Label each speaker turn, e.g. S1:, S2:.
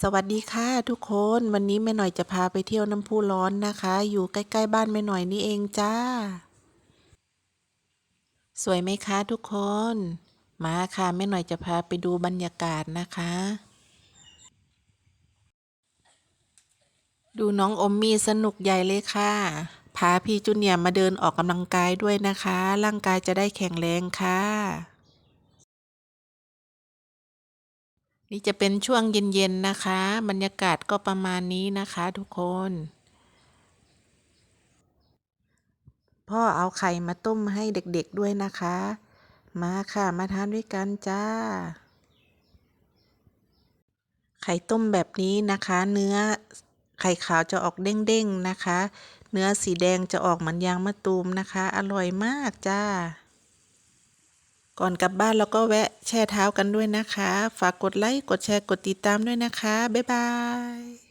S1: สวัสดีค่ะทุกคนวันนี้แม่หน่อยจะพาไปเที่ยวน้ำพุร้อนนะคะ อยู่ใกล้ ๆ บ้านแม่หน่อยนี่เองจ้า สวยไหมคะทุกคน มาค่ะแม่หน่อยจะพาไปดูบรรยากาศนะคะ ดูน้องอมมี่สนุกใหญ่เลยค่ะ พาพี่จูเนียมาเดินออกกำลังกายด้วยนะคะ ร่างกายจะได้แข็งแรงค่ะ นี่จะเป็นช่วงเย็นๆนะคะ บรรยากาศก็ประมาณนี้นะคะทุกคน พ่อเอาไข่มาต้มให้เด็กๆด้วยนะคะ มาค่ะมาทานด้วยกันจ้า ไข่ต้มแบบนี้นะคะ เนื้อไข่ขาวจะออกเด้งๆนะคะ เนื้อสีแดงจะออกเหมือนยางมะตูมนะคะ อร่อยมากจ้า ก่อนกลับบ้านเราก็แวะแช่เท้ากันด้วยนะคะ ฝากกดไลค์ กดแชร์ กดติดตามด้วยนะคะ บ๊ายบาย